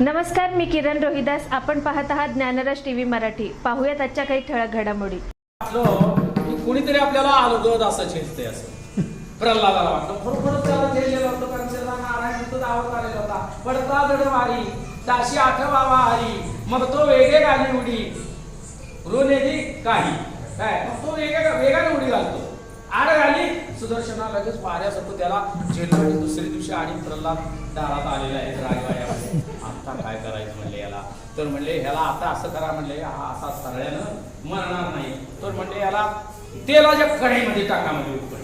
नमस्कार मी किरण रोहिदास. आपण पाहत आहात ज्ञानराज टीव्ही मराठी. पाहूयात आजच्या काही ठळक घडामोडी. कुणीतरी आपल्याला अलगद असं छेदते असं. प्रल्हादाला वाटलं. बरोबर त्याला छेदलेलं होतं नारायण दावत आलेला होता. पडता दड वारी दाशी आठवावा हरी. मग तो वेगे गाली उडी. रोनेली काही. काय? मग तो वेगळ्या वेगाने उडी घालतो. आड घाली. सुदर्शना लगेच पाहण्यासाठी त्याला जेलमध्ये दुसऱ्या दिवशी आणि प्रल्हाद दारात आलेला आहे राजवाड्यामध्ये. आता काय करायचं म्हणले याला? तर म्हणले ह्याला आता असं करा म्हणले हा असा सरळ्यानं मरणार नाही. तर म्हणले याला तेलाच्या कढईमध्ये टाका म्हणजे उकळ.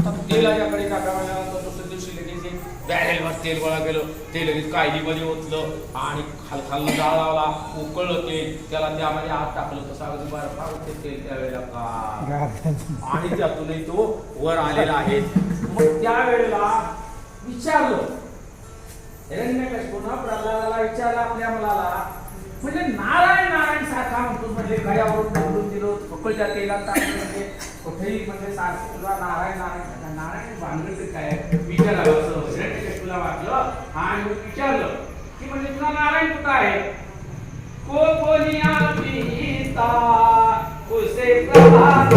आता तेलाच्या कढई टाका म्हणल्यानंतर दुसऱ्या दिवशी लगेच एक बॅरेलवर तेल गोळा केलं. ते लगेच कायलीमध्ये ओतलं आणि खाल जाळ लावला. उकळलं ते त्याला त्यामध्ये आत टाकलं. तसं अगदी बर्फावर ते तेल त्यावेळेला का? आणि त्यातूनही तो वर आलेला आहे. मग त्यावेळेला विचारलं हिरण्यकशिपूनं प्रल्हादाला विचारला आपल्या मुलाला म्हणजे नारायण नारायण सारखा म्हणतो म्हणजे गळ्यावरून बोलून दिलो? पकडच्या तेलात म्हणजे कुठेही म्हणजे सारखं तुला नारायण नारायण नारायण भानगड काय? विचारावं तुला वाटलं आणि विचारलं की म्हणजे तुला नारायण कुठं आहे? कोकोनिया पिता उसे प्रभात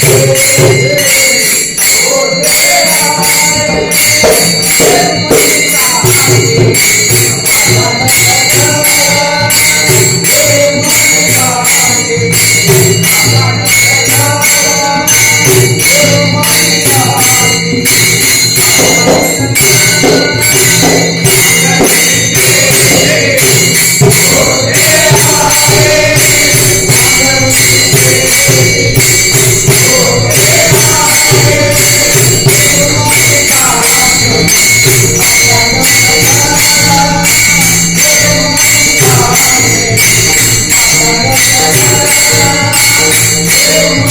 ते Thank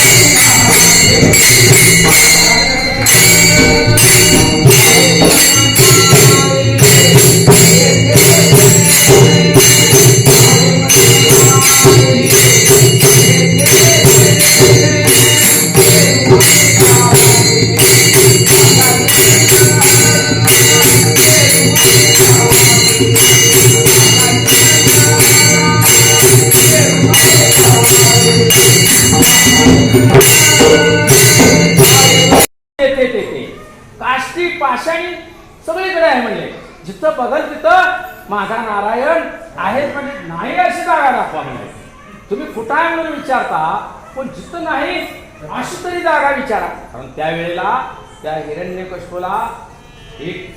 you. नारायण आहे म्हणजे नाही अशी जागा दाखवा म्हणजे. तुम्ही कुठं आहे म्हणून विचारता पण जिथं नाही अशी तरी जागा विचारा. कारण त्यावेळेला त्या हिरण्यकश्यपूला एक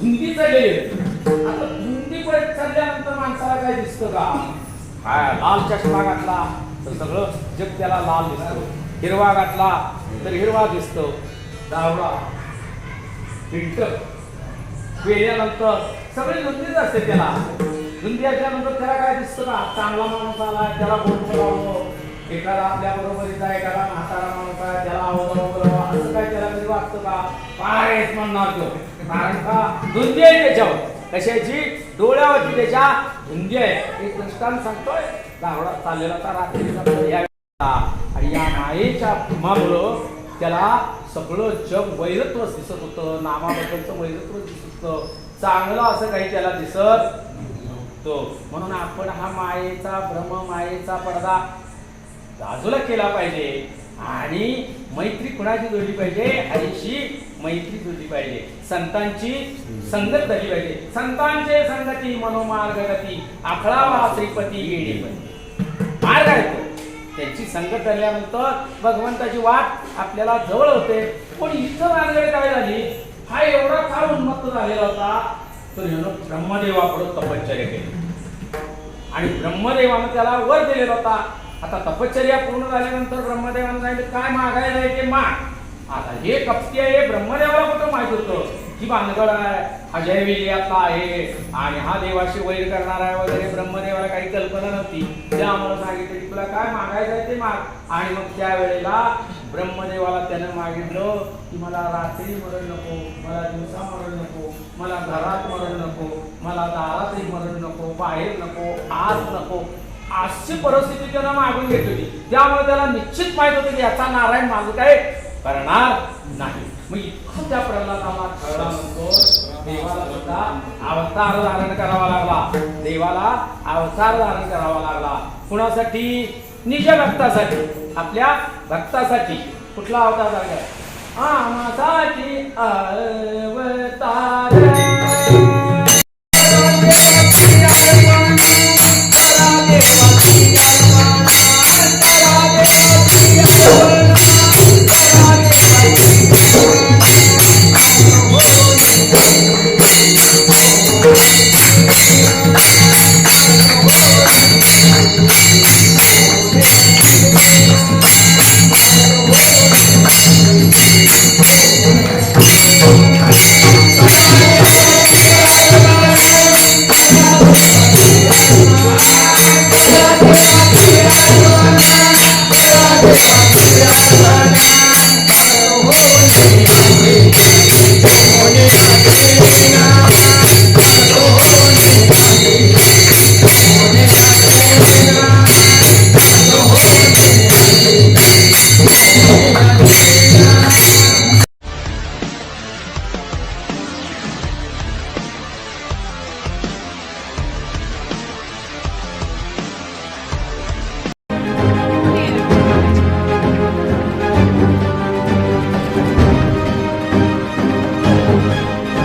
हिंदी आता हिंदी परत चालल्यानंतर माणसाला काय दिसतं का? काय लाल चष्मा घातला तर सगळं जग त्याला लाल दिसतं. हिरवा घातला तर हिरवा दिसतो. दावडा पिंट. पेल्यानंतर सगळी धुंदीच असते त्याला. धुंदी असल्यानंतर त्याला काय दिसतं का चांगला माणूस आला त्याला बोलतो लावतो एखादा आपल्या बरोबरीचा एखादा म्हातारा माणूस आहे त्याला आवडलं असं काय त्याला कधी वाटतं का? काय म्हणणार तो. कारण का? धुंदी आहे त्याच्यावर. कशाची? डोळ्यावरती त्याच्या धुंदी आहे. एक दृष्टांत सांगतोय. दावडा चाललेला तर रात्रीचा या आणि या मायेच्या मागलो त्याला सगळं जग वैरत्वच दिसत होतं नामाबद्दलचं वैरत्वच दिसत होतं. चांगलं असं काही त्याला दिसत तो म्हणून आपण हा मायेचा भ्रम मायेचा पडदा बाजूला केला पाहिजे आणि मैत्री कुणाची जोडली पाहिजे? आईशी मैत्री जोडली पाहिजे. संतांची संगत झाली पाहिजे. संतांचे संगती मनोमार्ग गती आखळा श्रीपती येणे. मार्ग आहे तो. त्यांची संगत झाल्यानंतर भगवंताची वाट आपल्याला जवळ होते. पण इथं मार्गडे काय झाली? हा एवढा काळ उन्मत्त झालेला होता तर ह्यानं ब्रह्मदेवाकडे तपश्चर्या केली. आणि ब्रह्मदेवानं त्याला वर दिलेला होता. आता तपश्चर्या पूर्ण झाल्यानंतर ब्रह्मदेवानं सांगितलं काय मागायला आहे ते माग. आता हे कपटी आहे हे ब्रह्मदेवाला कुठं माहीत होतं? की भानगड आहे हा जयविजयातला आहे. आणि हा देवाशी वैर करणार आहे वगैरे ब्रह्मदेवाला काही कल्पना नव्हती. त्यामुळे सांगितलं की तुला काय मागायचं आहे ते माग. आणि मग त्यावेळेला ब्रह्मदेवाला त्यानं मागितलं की मला रात्री मरण नको मला दिवसा मरण नको मला घरात मरण नको मला दारातही मरण नको बाहेर नको आत नको. अशी परिस्थिती त्यानं मागून घेतली होती. त्यामुळे त्याला निश्चित माहीत होतं की याचा नारायण माझं काय करणार नाही. मग इतकं त्या प्रल्हादाला कळल्यानंतर देवाला सुद्धा अवतार धारण करावा लागला देवाला अवतार धारण करावा लागला कुणासाठी निज भक्तासाठी आपल्या भक्तासाठी कुठला अवतार धारण आमासाठी अवतार Oh Thank.